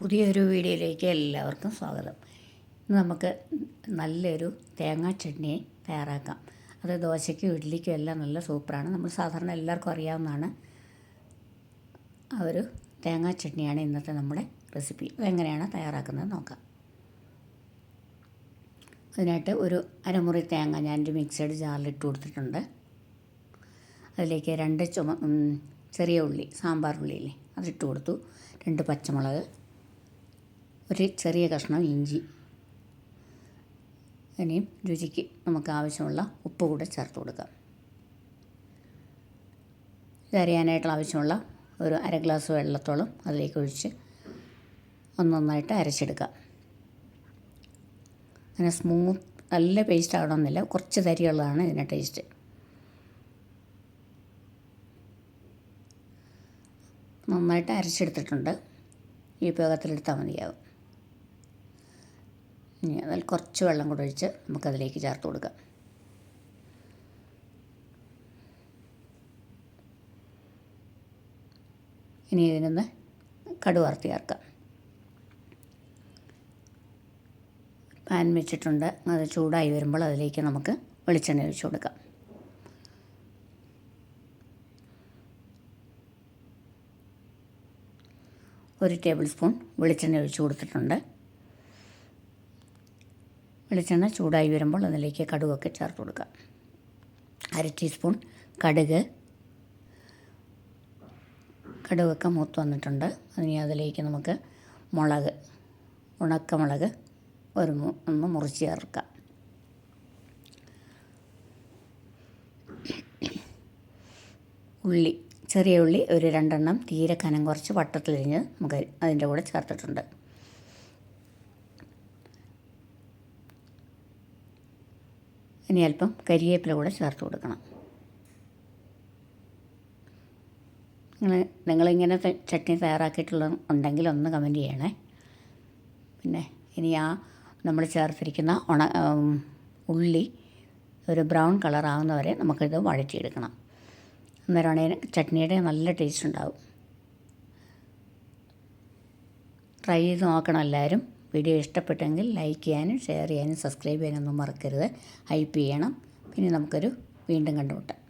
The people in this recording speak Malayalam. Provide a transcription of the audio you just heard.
പുതിയൊരു വീഡിയോയിലേക്ക് എല്ലാവർക്കും സ്വാഗതം. ഇന്ന് നമുക്ക് നല്ലൊരു തേങ്ങാ ചട്നി തയ്യാറാക്കാം. അത് ദോശയ്ക്കും ഇഡ്ഡലിക്കും എല്ലാം നല്ല സൂപ്പറാണ്. നമ്മൾ സാധാരണ എല്ലാവർക്കും അറിയാവുന്നതാണ് ആ ഒരു തേങ്ങാ ചട്നിയാണ് ഇന്നത്തെ നമ്മുടെ റെസിപ്പി. അതെങ്ങനെയാണ് തയ്യാറാക്കുന്നത് നോക്കാം. അതിനായിട്ട് ഒരു അരമുറി തേങ്ങ ഞാനൊരു മിക്സഡ് ജാറിലിട്ട് കൊടുത്തിട്ടുണ്ട്. അതിലേക്ക് രണ്ട് ചുമ ചെറിയ ഉള്ളി സാമ്പാർ ഉള്ളിയില്ലേ അതിട്ട് കൊടുത്തു. രണ്ട് പച്ചമുളക് ഒരു ചെറിയ കഷ്ണം ഇഞ്ചി. ഇനിയും രുചിക്ക് നമുക്ക് ആവശ്യമുള്ള ഉപ്പ് കൂടെ ചേർത്ത് കൊടുക്കാം. ഇത് അരിയാനായിട്ടുള്ള ആവശ്യമുള്ള ഒരു അര ഗ്ലാസ് വെള്ളത്തോളം അതിലേക്ക് ഒഴിച്ച് ഒന്നൊന്നായിട്ട് അരച്ചെടുക്കാം അങ്ങനെ സ്മൂത്ത് നല്ല പേസ്റ്റ് ആവണമെന്നില്ല. കുറച്ച് തരിയുള്ളതാണ് ഇതിന്റെ ടേസ്റ്റ് നന്നായിട്ട് അരച്ചെടുത്തിട്ടുണ്ട്. ഈ ഉപയോഗത്തിലെടുത്താൽ മതിയാവും. ഇനി അതിൽ കുറച്ച് വെള്ളം കൂടെ ഒഴിച്ച് നമുക്കതിലേക്ക് ചേർത്ത് കൊടുക്കാം. ഇനി ഇതിനൊന്ന് കടു വറുത്ത് ചേർക്കാം. പാൻ വെച്ചിട്ടുണ്ട്. അത് ചൂടായി വരുമ്പോൾ അതിലേക്ക് നമുക്ക് വെളിച്ചെണ്ണ ഒഴിച്ചു കൊടുക്കാം. ഒരു ടേബിൾ സ്പൂൺ വെളിച്ചെണ്ണ ഒഴിച്ചു കൊടുത്തിട്ടുണ്ട്. വെളിച്ചെണ്ണ ചൂടായി വരുമ്പോൾ അതിലേക്ക് കടുകൊക്കെ ചേർത്ത് കൊടുക്കുക. അര ടീസ്പൂൺ കടുക്. കടുകൊക്കെ മൂത്ത് വന്നിട്ടുണ്ട്. ഇനി അതിലേക്ക് നമുക്ക് മുളക് ഉണക്കമുളക് ഒരു ഒന്ന് മുറിച്ച് ചേർക്കാം. ഉള്ളി ചെറിയ ഉള്ളി ഒരു രണ്ടെണ്ണം തീരെ കനം കുറച്ച് വട്ടത്തിലിരിഞ്ഞ് നമുക്ക് അതിന്റെ കൂടെ ചേർത്തിട്ടുണ്ട്. ഇനി അല്പം കരിവേപ്പില കൂടെ ചേർത്ത് കൊടുക്കണം. നിങ്ങൾ നിങ്ങളിങ്ങനെ ചട്നി തയ്യാറാക്കിയിട്ടുള്ള ഉണ്ടെങ്കിൽ ഒന്ന് കമന്റ് ചെയ്യണേ. പിന്നെ ഇനി ആ നമ്മൾ ചേർത്തിരിക്കുന്ന ഉണ ഉള്ളി ഒരു ബ്രൗൺ കളർ ആകുന്നവരെ നമുക്കിത് വഴറ്റിയെടുക്കണം. അന്നേരമാണ് ചട്നിയുടെ നല്ല ടേസ്റ്റ് ഉണ്ടാവും. ട്രൈ ചെയ്ത് നോക്കണം എല്ലാവരും. വീഡിയോ ഇഷ്ടപ്പെട്ടെങ്കിൽ ലൈക്ക് ചെയ്യാനും ഷെയർ ചെയ്യാനും സബ്സ്ക്രൈബ് ചെയ്യാനൊന്നും മറക്കരുത്. ഹൈപ്പ് ചെയ്യണം. പിന്നെ നമുക്കൊരു വീണ്ടും കണ്ടുമുട്ടാം.